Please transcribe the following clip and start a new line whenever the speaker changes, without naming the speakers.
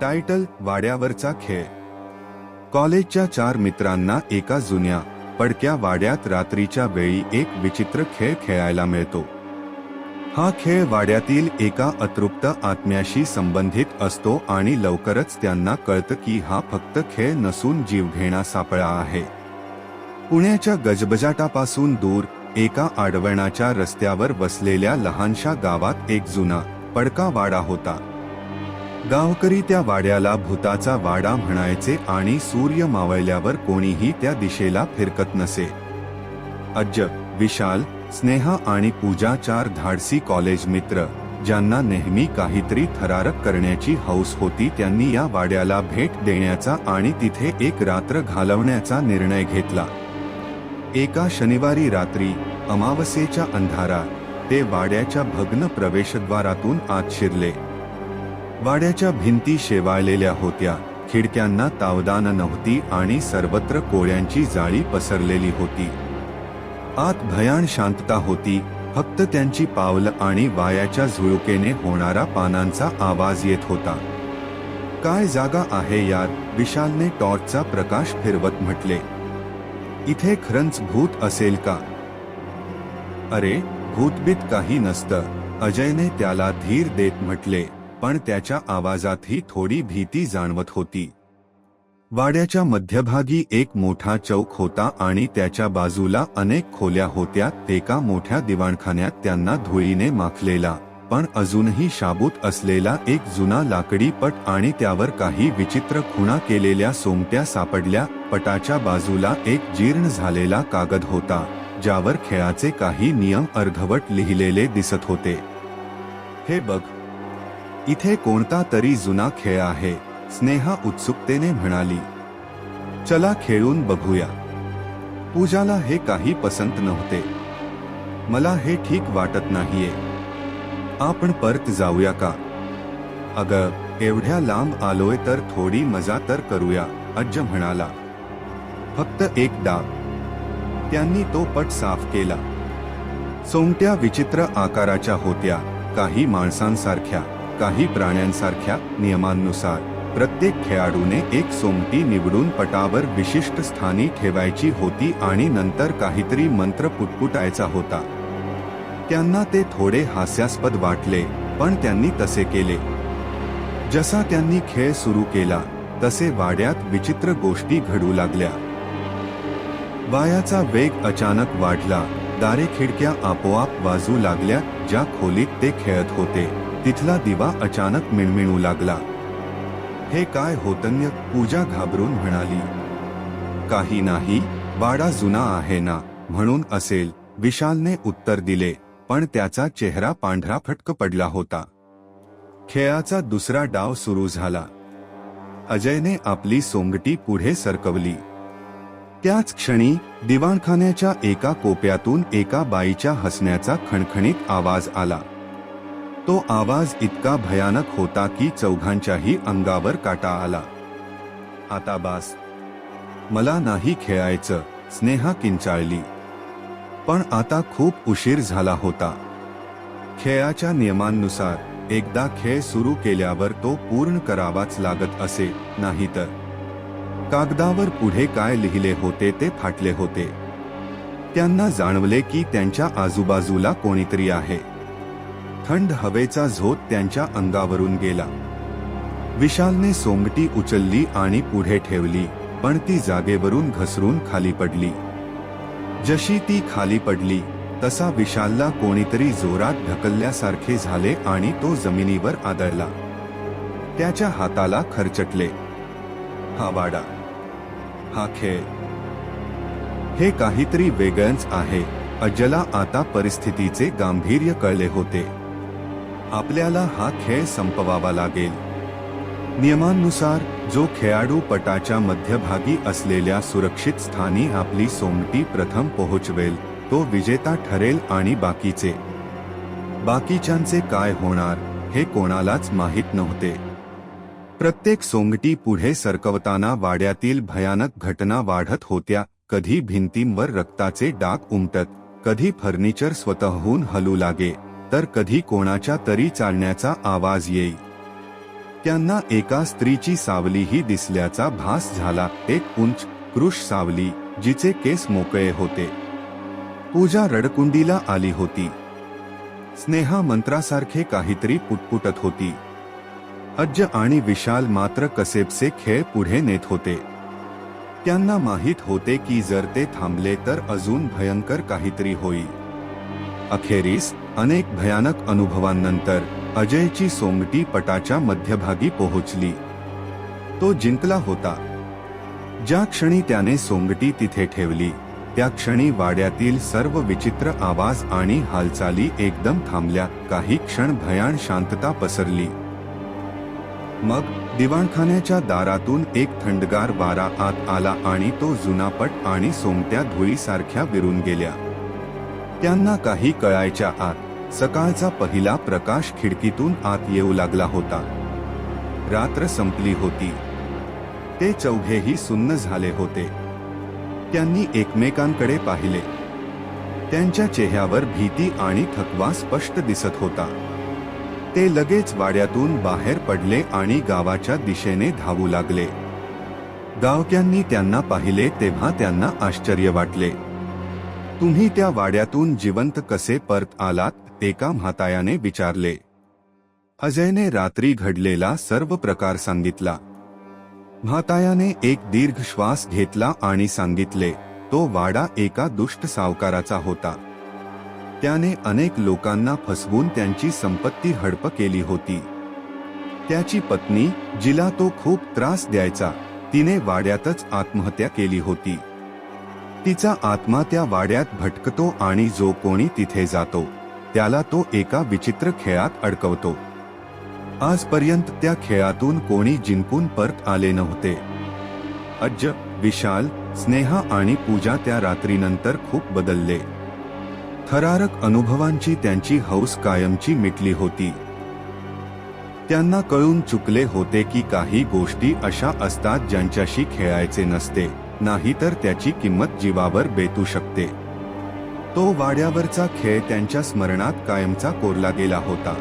Title वाड्यावरचा खेळ. कॉलेजच्या चार मित्रांना एका जुन्या पडक्या वाड्यात रात्रीच्या वेळी एक विचित्र खेळ खेळायला मिळतो. हा खेळ वाड्यातील एका अतृप्त आत्म्याशी संबंधित असतो आणि लवकरच त्यांना कळतं की हा फक्त खेळ नसून जीवघेणा सापळा आहे. पुण्याच्या गजबजाटापासून दूर एका आडवणाच्या रस्त्यावर बसलेल्या लहानशा गावात एक जुना पडका वाडा होता. गावकरी त्या वाड्याला भूताचा वाडा म्हणायचे आणि सूर्य मावळल्यावर कोणीही त्या दिशेला फिरकत नसे. अज्जब विशाल स्नेहा आणि पूजा चार धाडसी कॉलेज मित्र ज्यांना नेहमी काहीतरी थरारक करण्याची हौस होती त्यांनी या वाड्याला भेट देण्याचा आणि तिथे एक रात्र घालवण्याचा निर्णय घेतला. एका शनिवारी रात्री अमावस्येच्या अंधारात ते वाड्याच्या भग्न प्रवेशद्वारातून आत शिरले. वाड्याच्या भिंती शेवाळलेल्या होत्या. खिडक्यांना तावदान नव्हती आणि सर्वत्र कोळ्यांची जाळी पसरलेली होती. आत भयान शांतता होती. फक्त त्यांची पावलं आणि वायाच्या झुळुकेने होणारा पानांचा आवाज येत होता. काय जागा आहे यार विशालने टॉर्चचा प्रकाश फिरवत म्हटले. इथे खरंच भूत असेल का? अरे भूतबीत काही नसतं अजयने त्याला धीर देत म्हटले. पण त्याच्या आवाजातही थोडी भीती जाणवत होती. वाड्याच्या मध्यभागी एक मोठा चौक होता आणि त्याच्या बाजूला अनेक खोल्या होत्या एका मोठ्या दिवाणखान्यात त्यांना धुळीने माखलेला पण अजूनही शाबूत असलेला एक जुना लाकडी पट आणि त्यावर काही विचित्र खुणा केलेल्या सोमट्या सापडल्या पटाच्या बाजूला एक जीर्ण झालेला कागद होता ज्यावर खेळाचे काही नियम अर्धवट लिहिलेले दिसत होते. हे बघ इथे कोणता तरी जुना खेळ आहे स्नेहा उत्सुकतेने म्हणाली. चला खेळून बघूया. पूजाला हे काही पसंत नव्हते. मला हे ठीक वाटत नाहीये. आपण परत जाऊया का? अग एवढ्या लांब आलोय तर थोडी मजा तर करूया अज्ज म्हणाला. फक्त एक डाव त्यांनी तो पट साफ केला. सोंगट्या विचित्र आकाराच्या होत्या काही माणसांसारख्या. काही प्राण्यांसारख्या नियमांनुसार प्रत्येक खेळाडूने एक सोमटी निवडून पटावर विशिष्ट स्थानी ठेवायची होती आणि नंतर काहीतरी मंत्र पुटपुटायचा होता. त्यांना ते थोडे हास्यास्पद वाटले पण त्यांनी तसे केले. जसा त्यांनी खेळ सुरू केला तसे वाड्यात विचित्र गोष्टी घडू लागल्या. वायाचा वेग अचानक वाढला दारे खिडक्या आपोआप वाजू लागल्या ज्या खोलीत ते खेळत होते. तिथला दिवा अचानक मिणमिणू लागला. हे काय होतन्य पूजा घाबरून म्हणाली. काही नाही वाडा जुना आहे ना म्हणून असेल विशालने उत्तर दिले पण त्याचा चेहरा पांढरा फटक पडला होता. खेळाचा दुसरा डाव सुरू झाला. अजयने आपली सोंगटी पुढे सरकवली. त्याच क्षणी दिवाणखान्याच्या एका कोप्यातून एका बाईच्या हसण्याचा खणखणीत आवाज आला. तो आवाज इतका भयानक होता की चौघांच्याही अंगावर काटा आला. आता बास. मला नाही खेळायचं स्नेहा किंचाळली. पण आता खूप उशीर झाला होता. खेळाच्या नियमांनुसार एकदा खेळ सुरू केल्यावर तो पूर्ण करावाच लागत असे नाहीतर. कागदावर पुढे काय लिहिले होते ते फाटले होते. त्यांना जाणवले की त्यांच्या आजूबाजूला कोणीतरी आहे. थंड हवेचा झोत त्यांच्या अंगावरून गेला. विशालने सोंगटी उचलली आणि पुढे ठेवली पण ती जागेवरून घसरून खाली पडली. जशी ती खाली पडली तसा विशालला कोणीतरी जोरात ढकलल्यासारखे झाले आणि तो जमिनीवर आदळला. त्याच्या हाताला खरचटले. हा वाडा. हा खेळ. हे काहीतरी वेगळंच आहे. अज्जला आता परिस्थितीचे गांभीर्य कळले होते. आपल्याला हा खेळ संपवावा लागेल. नियमांनुसार जो खेळाडू पटाच्या मध्यभागी असलेल्या सुरक्षित स्थानी आपली सोंगटी प्रथम पोहोचवेल तो विजेता ठरेल आणि बाकीचे. बाकीच्यांचे काय होणार हे कोणालाच माहीत नव्हते. प्रत्येक सोंगटी पुढे सरकवताना वाड्यातील भयानक घटना वाढत होत्या कधी भिंतींवर रक्ताचे डाग उमटत कधी फर्निचर स्वतःहून हलू लागे. तर कधी कोणाच्या तरी चालण्याचा आवाज येई. त्यांना एका स्त्रीची सावलीही दिसल्याचा भास झाला. एक उंच कृश सावली जिचे केस मोकळे होते. पूजा रडकुंडीला आली होती. स्नेहा मंत्रासारखे काहीतरी पुटपुटत होती. अज्ज आणि विशाल मात्र कसेबसे खेळ पुढे नेत होते. त्यांना माहीत होते की जर ते थांबले तर अजून भयंकर काहीतरी होईल अखेरीस अनेक भयानक अनुभवांनंतर अजयची सोंगटी पटाच्या मध्यभागी पोहोचली. तो जिंकला होता. ज्या क्षणी त्याने सोंगटी तिथे ठेवली त्या क्षणी वाड्यातील सर्व विचित्र आवाज आणि हालचाली एकदम थांबल्या काही क्षण भयान शांतता पसरली. मग दिवाणखान्याच्या दारातून एक थंडगार वारा आत आला आणि तो जुनापट आणि सोंगट्या धुळीसारख्या विरून गेल्या. त्यांना काही कळायच्या आत सकाळचा पहिला प्रकाश खिडकीतून आत येऊ लागला होता. रात्र संपली होती. ते चौघेही सुन्न झाले होते. त्यांनी एकमेकांकडे पाहिले. त्यांच्या चेहऱ्यावर भीती आणि थकवा स्पष्ट दिसत होता. ते लगेच वाड्यातून बाहेर पडले आणि गावाच्या दिशेने धावू लागले. गावक्यांनी त्यांना पाहिले तेव्हा त्यांना आश्चर्य वाटले. तुम्ही त्या वाड्यातून जिवंत कसे परत आलात एका म्हातायाने विचारले. अजयने रात्री घडलेला सर्व प्रकार सांगितला. म्हातायाने एक दीर्घ श्वास घेतला आणि सांगितले तो वाडा एका दुष्ट सावकाराचा होता. त्याने अनेक लोकांना फसवून त्यांची संपत्ती हडप केली होती. त्याची पत्नी जिला तो खूप त्रास द्यायचा तिने वाड्यातच आत्महत्या केली होती. तिचा आत्मा त्या वाड्यात भटकतो आणि जो कोणी तिथे जातो त्याला तो एका विचित्र खेळात अडकवतो. आजपर्यंत त्या खेळातून कोणी जिंकून परत आले नव्हते. अज्ज विशाल स्नेहा आणि पूजा त्या रात्रीनंतर खूप बदलले. थरारक अनुभवांची त्यांची हौस कायमची मिटली होती. त्यांना कळून चुकले होते की काही गोष्टी अशा असतात ज्यांच्याशी खेळायचे नसते. नाही तर त्याची किंमत जीवावर बेतू शकते. तो वाड्यावरचा खेळ त्यांच्या स्मरणात कायमचा कोरला गेला होता.